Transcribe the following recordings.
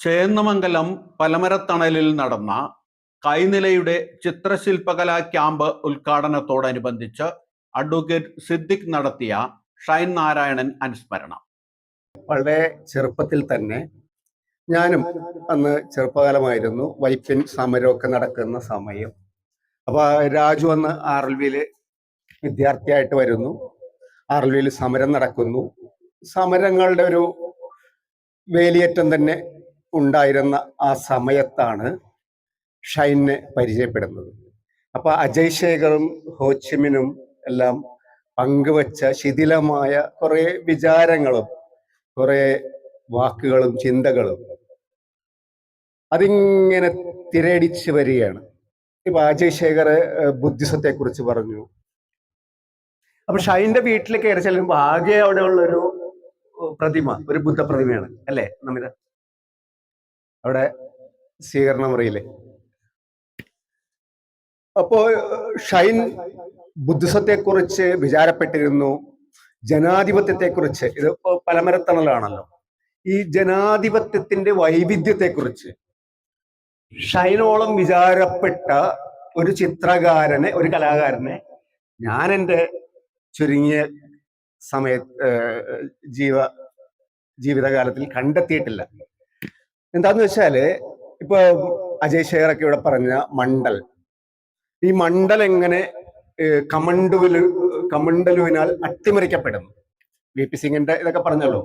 ചേന്നമംഗലം പലമരത്തണലിൽ നടന്ന കൈനിലയുടെ ചിത്രശില്പകലാ ക്യാമ്പ് ഉദ്ഘാടനത്തോടനുബന്ധിച്ച് അഡ്വക്കേറ്റ് സിദ്ദിഖ് നടത്തിയ ഷൈൻ നാരായണൻ അനുസ്മരണം. വളരെ ചെറുപ്പത്തിൽ തന്നെ ഞാനും അന്ന് ചെറുപ്പകാലമായിരുന്നു വൈപ്പിൻ സമരമൊക്കെ നടക്കുന്ന സമയം. അപ്പൊ രാജു അന്ന് ആർ എൽ വിദ്യാർത്ഥിയായിട്ട് വരുന്നു. ആർ എൽ സമരം നടക്കുന്നു. സമരങ്ങളുടെ ഒരു വേലിയേറ്റം തന്നെ ഉണ്ടായിരുന്ന ആ സമയത്താണ് ഷൈനെ പരിചയപ്പെടുന്നത്. അപ്പോൾ അജയ് ശേഖറും ഹോച്ചിമിനും എല്ലാം പങ്കുവച്ച ശിഥിലമായ കുറേ വിചാരങ്ങളും കുറേ വാക്കുകളും ചിന്തകളും അതിങ്ങനെ തിരടിച്ച് വരികയാണ്. ഇപ്പൊ അജയ് ശേഖർ ബുദ്ധിസത്തെ കുറിച്ച് പറഞ്ഞു. അപ്പൊ ഷൈന്റെ വീട്ടിൽ കയറി ചെല്ലുമ്പോൾ ആകെ അവിടെ ഉള്ളൊരു പ്രതിമ ഒരു ബുദ്ധ പ്രതിമയാണ് അല്ലേ നമിത? അവിടെ സ്വീകരണ മുറിയിൽ അപ്പോ ഷൈൻ ബുദ്ധിസത്തെ കുറിച്ച് വിചാരപ്പെട്ടിരുന്നു. ജനാധിപത്യത്തെക്കുറിച്ച്. ഇത് പലമരത്തണലാണല്ലോ. ഈ ജനാധിപത്യത്തിന്റെ വൈവിധ്യത്തെക്കുറിച്ച്. ഷൈനോളം വിചാരപ്പെട്ട ഒരു ചിത്രകാരനെ ഒരു കലാകാരനെ ഞാൻ എന്റെ ചുരുങ്ങിയ സമയ ജീവ ജീവിതകാലത്തിൽ കണ്ടെത്തിയിട്ടില്ല. എന്താന്ന് വെച്ചാൽ ഇപ്പൊ അജയ് ശേഖറൊക്കെ ഇവിടെ പറഞ്ഞ മണ്ടൽ ഈ മണ്ടൽ എങ്ങനെ കമണ്ടുവിൽ കമണ്ടലുവിനാൽ അട്ടിമറിക്കപ്പെടുന്നു വി. പി. സിംഗിന്റെ ഇതൊക്കെ പറഞ്ഞല്ലോ.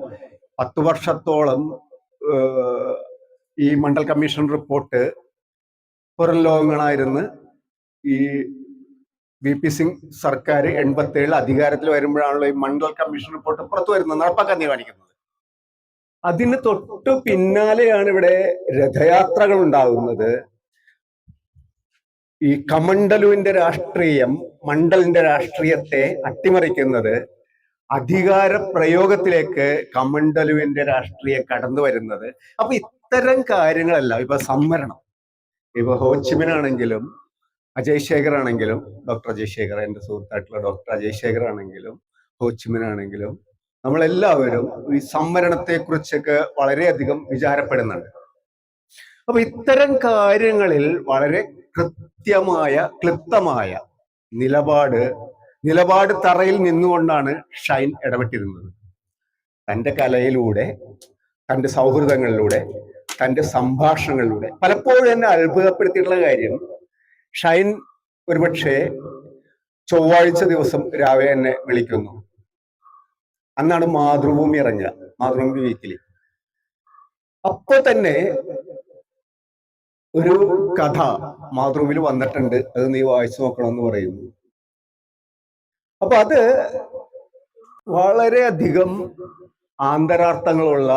പത്തു വർഷത്തോളം ഈ മണ്ഡൽ കമ്മീഷൻ റിപ്പോർട്ട് പുറം ലോകങ്ങളായിരുന്നു. ഈ വി. പി. സിംഗ് സർക്കാർ എൺപത്തി ഏഴിൽ അധികാരത്തിൽ വരുമ്പോഴാണല്ലോ ഈ മണ്ഡൽ കമ്മീഷൻ റിപ്പോർട്ട് പുറത്തു വരുന്നത് നടപ്പാക്കാൻ തീരുമാനിക്കുന്നത്. അതിന് തൊട്ടു പിന്നാലെയാണ് ഇവിടെ രഥയാത്രകൾ ഉണ്ടാകുന്നത് ഈ കമണ്ടലുവിന്റെ രാഷ്ട്രീയം മണ്ഡലിന്റെ രാഷ്ട്രീയത്തെ അട്ടിമറിക്കുന്നത് അധികാര പ്രയോഗത്തിലേക്ക് കമണ്ടലുവിന്റെ രാഷ്ട്രീയം കടന്നു വരുന്നത്. അപ്പൊ ഇത്തരം കാര്യങ്ങളല്ല ഇപ്പൊ സംവരണം. ഇപ്പൊ ഹോച്ചിമിനാണെങ്കിലും അജയ് ശേഖർ ആണെങ്കിലും ഡോക്ടർ അജയ് ശേഖർ എന്റെ സുഹൃത്തായിട്ടുള്ള ഡോക്ടർ അജയ് ശേഖർ ആണെങ്കിലും ഹോച്ചിമിനാണെങ്കിലും നമ്മളെല്ലാവരും ഈ സംവരണത്തെ കുറിച്ചൊക്കെ വളരെയധികം വിചാരപ്പെടുന്നുണ്ട്. അപ്പൊ ഇത്തരം കാര്യങ്ങളിൽ വളരെ കൃത്യമായ ക്ലിപ്തമായ നിലപാട് നിലപാട് തറയിൽ നിന്നുകൊണ്ടാണ് ഷൈൻ ഇടപെട്ടിരുന്നത്. തന്റെ കലയിലൂടെ തന്റെ സൗഹൃദങ്ങളിലൂടെ തന്റെ സംഭാഷണങ്ങളിലൂടെ പലപ്പോഴും എന്നെ അത്ഭുതപ്പെടുത്തിയിട്ടുള്ള കാര്യം ഷൈൻ ഒരുപക്ഷെ ചൊവ്വാഴ്ച ദിവസം രാവിലെ എന്നെ വിളിക്കുന്നു. അന്നാണ് മാതൃഭൂമി ഇറങ്ങുക മാതൃഭൂമി വീക്കിലി. അപ്പൊ തന്നെ ഒരു കഥ മാതൃഭൂമിയിൽ വന്നിട്ടുണ്ട് അത് നീ വായിച്ചു നോക്കണം എന്ന് പറയുന്നു. അപ്പൊ അത് വളരെയധികം ആന്തരാർത്ഥങ്ങളുള്ള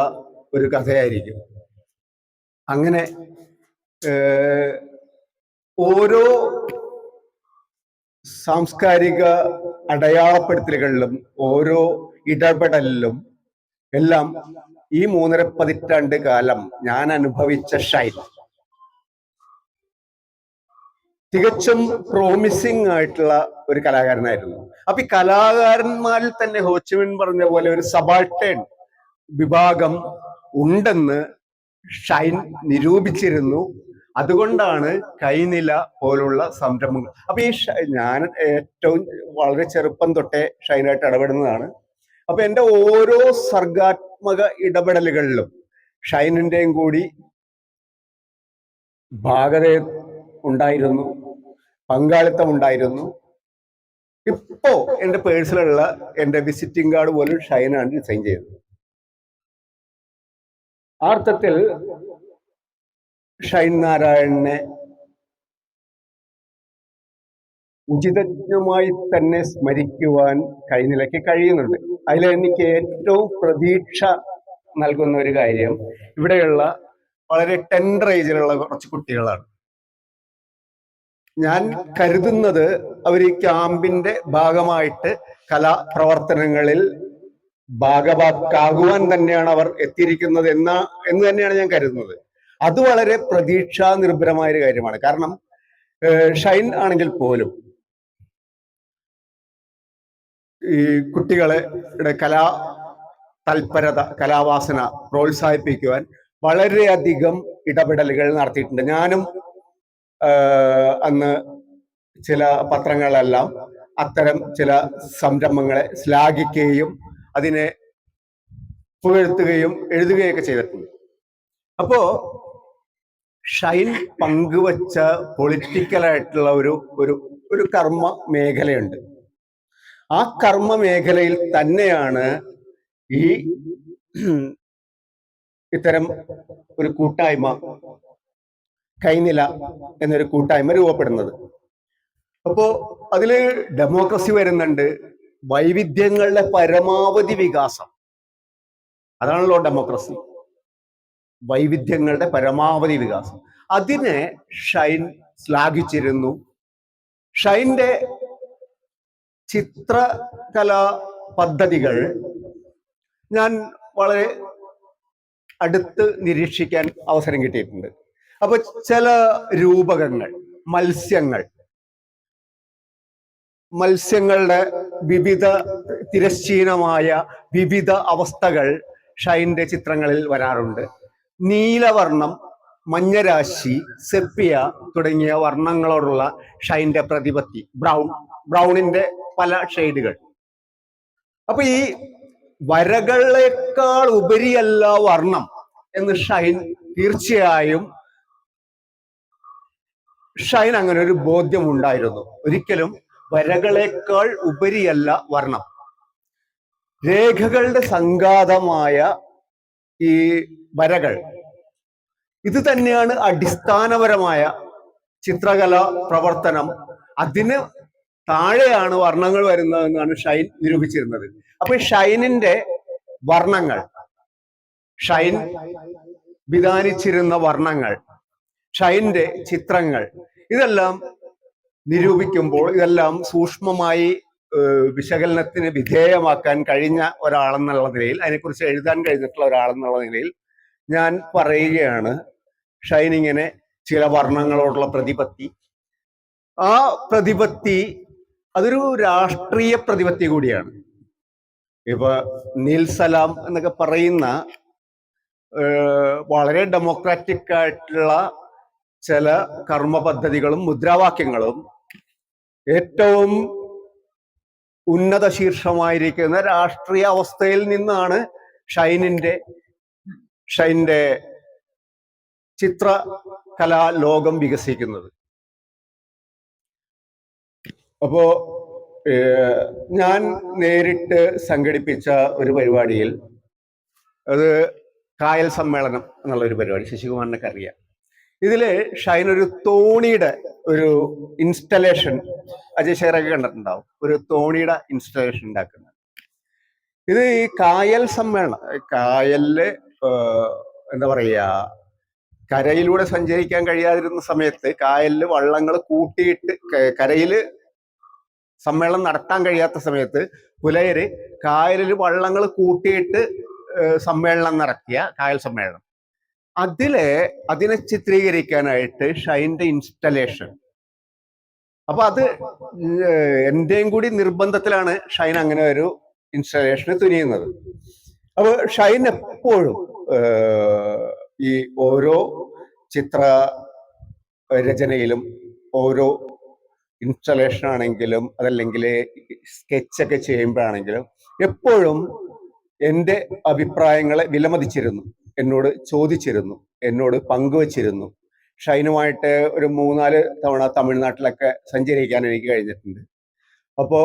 ഒരു കഥയായിരിക്കും. അങ്ങനെ ഓരോ സാംസ്കാരിക അടയാളപ്പെടുത്തലുകളിലും ഓരോ ഇടപെടലിലും എല്ലാം ഈ മൂന്നര പതിറ്റാണ്ട് കാലം ഞാൻ അനുഭവിച്ച ഷൈൻ തികച്ചും പ്രോമിസിങ് ആയിട്ടുള്ള ഒരു കലാകാരനായിരുന്നു. അപ്പൊ ഈ കലാകാരന്മാരിൽ തന്നെ ഹോച്ചിമിൻ പറഞ്ഞ പോലെ ഒരു സബാൾട്ടേൺ വിഭാഗം ഉണ്ടെന്ന് ഷൈൻ നിരൂപിച്ചിരുന്നു. അതുകൊണ്ടാണ് കൈനില പോലുള്ള സംരംഭങ്ങൾ. അപ്പൊ ഈ ഞാൻ ഏറ്റവും വളരെ ചെറുപ്പം തൊട്ടേ ഷൈനായിട്ട് ഇടപെടുന്നതാണ്. അപ്പൊ എന്റെ ഓരോ സർഗാത്മക ഇടപെടലുകളിലും ഷൈനിന്റെയും കൂടി ഭാഗത ഉണ്ടായിരുന്നു പങ്കാളിത്തം ഉണ്ടായിരുന്നു. ഇപ്പോ എന്റെ പേഴ്സിലുള്ള എന്റെ വിസിറ്റിംഗ് കാർഡ് പോലും ഷൈനാണ് ഡിസൈൻ ചെയ്തത്. ആ അർത്ഥത്തിൽ ഷൈൻ നാരായണനെ ഉചിതജ്ഞമായി തന്നെ സ്മരിക്കുവാൻ കൈനിലയ്ക്ക് കഴിയുന്നുണ്ട്. അതിൽ എനിക്ക് ഏറ്റവും പ്രതീക്ഷ നൽകുന്ന ഒരു കാര്യം ഇവിടെയുള്ള വളരെ ടെൻഡർ ഏജിലുള്ള കുറച്ച് കുട്ടികളാണ്. ഞാൻ കരുതുന്നത് അവർ ഈ ക്യാമ്പിന്റെ ഭാഗമായിട്ട് കലാപ്രവർത്തനങ്ങളിൽ ഭാഗഭാക്കാകുവാൻ തന്നെയാണ് അവർ എത്തിയിരിക്കുന്നത് എന്ന എന്ന് തന്നെയാണ് ഞാൻ കരുതുന്നത്. അത് വളരെ പ്രതീക്ഷാ നിർഭരമായ ഒരു കാര്യമാണ്. കാരണം ഷൈൻ ആണെങ്കിൽ പോലും ഈ കുട്ടികളെ കലാ തൽപരത കലാവാസന പ്രോത്സാഹിപ്പിക്കുവാൻ വളരെയധികം ഇടപെടലുകൾ നടത്തിയിട്ടുണ്ട്. ഞാനും അന്ന് ചില പത്രങ്ങളെല്ലാം അത്തരം ചില സംരംഭങ്ങളെ ശ്ലാഘിക്കുകയും അതിനെ പുകഴ്ത്തുകയും എഴുതുകയൊക്കെ ചെയ്തിട്ടുണ്ട്. അപ്പോ ഷൈൻ പങ്കുവച്ച പൊളിറ്റിക്കലായിട്ടുള്ള ഒരു ഒരു ഒരു കർമ്മ മേഖലയുണ്ട്. ആ കർമ്മ മേഖലയിൽ തന്നെയാണ് ഈ ഇത്തരം ഒരു കൂട്ടായ്മ കൈനില എന്നൊരു കൂട്ടായ്മ രൂപപ്പെടുന്നത്. അപ്പോ അതിൽ ഡെമോക്രസി വരുന്നുണ്ട് വൈവിധ്യങ്ങളുടെ പരമാവധി വികാസം. അതാണല്ലോ ഡെമോക്രസി. വൈവിധ്യങ്ങളുടെ പരമാവധി വികാസം. അതിനെ ഷൈൻ ശ്ലാഘിച്ചിരുന്നു. ഷൈന്റെ ചിത്രകലാ പദ്ധതികൾ ഞാൻ വളരെ അടുത്ത് നിരീക്ഷിക്കാൻ അവസരം കിട്ടിയിട്ടുണ്ട്. അപ്പൊ ചില രൂപകങ്ങൾ മത്സ്യങ്ങൾ മത്സ്യങ്ങളുടെ വിവിധ തിരശ്ചീനമായ വിവിധ അവസ്ഥകൾ ഷൈന്റെ ചിത്രങ്ങളിൽ വരാറുണ്ട്. നീലവർണം മഞ്ഞരാശി സെപ്പിയ തുടങ്ങിയ വർണങ്ങളോടുള്ള ഷൈന്റെ പ്രതിപത്തി. ബ്രൗൺ ബ്രൗണിന്റെ പല ഷെയ്ഡുകൾ. അപ്പൊ ഈ വരകളേക്കാൾ ഉപരിയല്ല വർണം എന്ന് ഷൈൻ തീർച്ചയായും ഷൈൻ അങ്ങനെ ഒരു ബോധ്യം ഉണ്ടായിരുന്നു ഒരിക്കലും വരകളേക്കാൾ ഉപരിയല്ല വർണം. രേഖകളുടെ സംഘാതമായ ഈ വരകൾ. ഇത് തന്നെയാണ് അടിസ്ഥാനപരമായ ചിത്രകല പ്രവർത്തനം. അതിന് താഴെയാണ് വർണങ്ങൾ വരുന്നതെന്നാണ് ഷൈൻ നിരൂപിച്ചിരുന്നത്. അപ്പൊ ഷൈനിന്റെ വർണങ്ങൾ ഷൈൻ വിധാനിച്ചിരുന്ന വർണങ്ങൾ ഷൈന്റെ ചിത്രങ്ങൾ ഇതെല്ലാം നിരൂപിക്കുമ്പോൾ ഇതെല്ലാം സൂക്ഷ്മമായി വിശകലനത്തിന് വിധേയമാക്കാൻ കഴിഞ്ഞ ഒരാളെന്നുള്ള നിലയിൽ അതിനെക്കുറിച്ച് എഴുതാൻ കഴിഞ്ഞിട്ടുള്ള ഒരാളെന്നുള്ള നിലയിൽ ഞാൻ പറയുകയാണ്. ഷൈനിങ്ങിനെ ചില വർണങ്ങളോടുള്ള പ്രതിപത്തി. ആ പ്രതിപത്തി അതൊരു രാഷ്ട്രീയ പ്രതിപത്തി കൂടിയാണ്. ഇപ്പൊ നിൽസലാം എന്നൊക്കെ പറയുന്ന വളരെ ഡെമോക്രാറ്റിക് ആയിട്ടുള്ള ചില കർമ്മ പദ്ധതികളും മുദ്രാവാക്യങ്ങളും ഏറ്റവും ഉന്നത ശീർഷമായിരിക്കുന്ന രാഷ്ട്രീയ അവസ്ഥയിൽ നിന്നാണ് ഷൈനിന്റെ ഷൈന്റെ ചിത്രകലാ ലോകം വികസിക്കുന്നത്. അപ്പോ ഞാൻ നേരിട്ട് സംഘടിപ്പിച്ച ഒരു പരിപാടിയിൽ അത് കായൽ സമ്മേളനം എന്നുള്ള ഒരു പരിപാടി ശശികുമാറിനൊക്കെ അറിയാം. ഇതിൽ ഷൈൻ ഒരു തോണിയുടെ ഒരു ഇൻസ്റ്റലേഷൻ അജയ് ഷെയറൊക്കെ കണ്ടിട്ടുണ്ടാവും. ഒരു തോണിയുടെ ഇൻസ്റ്റലേഷൻ ഉണ്ടാക്കുന്നത്. ഇത് ഈ കായൽ സമ്മേളനം കായലിൽ എന്താ പറയാ കരയിലൂടെ സഞ്ചരിക്കാൻ കഴിയാതിരുന്ന സമയത്ത് കായലിൽ വള്ളങ്ങൾ കൂട്ടിയിട്ട് കരയിൽ സമ്മേളനം നടത്താൻ കഴിയാത്ത സമയത്ത് പുലയര് കായലിൽ വള്ളങ്ങൾ കൂട്ടിയിട്ട് സമ്മേളനം നടത്തിയ കായൽ സമ്മേളനം. അതിൽ അതിനെ ചിത്രീകരിക്കാനായിട്ട് ഷൈന്റെ ഇൻസ്റ്റലേഷൻ. അപ്പൊ അത് എന്റെയും കൂടി നിർബന്ധത്തിലാണ് ഷൈൻ അങ്ങനെ ഒരു ഇൻസ്റ്റലേഷന് തുനിയുന്നത്. അപ്പൊ ഷൈൻ എപ്പോഴും ഈ ഓരോ ചിത്ര രചനയിലും ഓരോ ഇൻസ്റ്റലേഷൻ ആണെങ്കിലും അതല്ലെങ്കിൽ സ്കെച്ചൊക്കെ ചെയ്യുമ്പോഴാണെങ്കിലും എപ്പോഴും എന്റെ അഭിപ്രായങ്ങളെ വിലമതിച്ചിരുന്നു. എന്നോട് ചോദിച്ചിരുന്നു എന്നോട് പങ്കുവച്ചിരുന്നു. ഷൈനുമായിട്ട് ഒരു മൂന്നാൽ തവണ തമിഴ്നാട്ടിലൊക്കെ സഞ്ചരിക്കാൻ എനിക്ക് കഴിഞ്ഞിട്ടുണ്ട്. അപ്പോൾ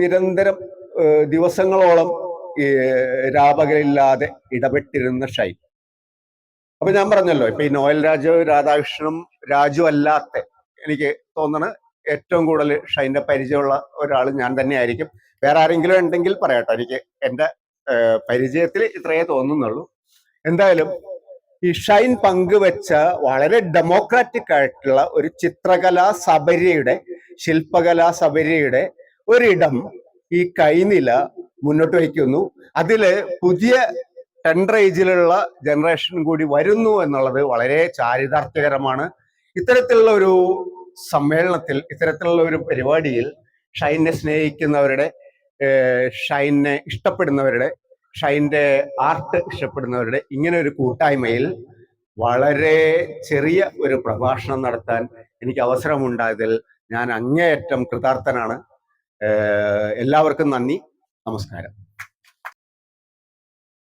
നിരന്തരം ദിവസങ്ങളോളം രാപകലില്ലാതെ ഇടപെട്ടിരുന്ന ഷൈൻ. അപ്പൊ ഞാൻ പറഞ്ഞല്ലോ ഇപ്പൊ ഈ നോയൽ രാജു രാധാകൃഷ്ണനും രാജു അല്ലാത്ത എനിക്ക് തോന്നണ ഏറ്റവും കൂടുതൽ ഷൈന്റെ പരിചയമുള്ള ഒരാൾ ഞാൻ തന്നെയായിരിക്കും. വേറെ ആരെങ്കിലും ഉണ്ടെങ്കിൽ പറയട്ടെ എനിക്ക് എന്റെ പരിചയത്തിൽ ഇത്രയേ തോന്നുന്നുള്ളൂ. എന്തായാലും ഈ ഷൈൻ പങ്കുവെച്ച വളരെ ഡെമോക്രാറ്റിക് ആയിട്ടുള്ള ഒരു ചിത്രകലാ സബരിയുടെ ശില്പകലാ സബരിയുടെ ഒരിടം ഈ കൈനില മുന്നോട്ട് വയ്ക്കുന്നു. അതിൽ പുതിയ ടെൻഡർ ഏജിലുള്ള ജനറേഷൻ കൂടി വരുന്നു എന്നുള്ളത് വളരെ ചാരിതാർത്ഥ്യകരമാണ്. ഇത്തരത്തിലുള്ള ഒരു സമ്മേളനത്തിൽ ഇത്തരത്തിലുള്ള ഒരു പരിപാടിയിൽ ഷൈനെ സ്നേഹിക്കുന്നവരുടെ ഷൈനെ ഇഷ്ടപ്പെടുന്നവരുടെ ഷൈന്റെ ആർട്ട് ഇഷ്ടപ്പെടുന്നവരുടെ ഇങ്ങനെ ഒരു കൂട്ടായ്മയിൽ വളരെ ചെറിയ ഒരു പ്രഭാഷണം നടത്താൻ എനിക്ക് അവസരമുണ്ടായതിൽ ഞാൻ അങ്ങേയറ്റം കൃതാർത്ഥനാണ്. എല്ലാവർക്കും നന്ദി. നമസ്കാരം.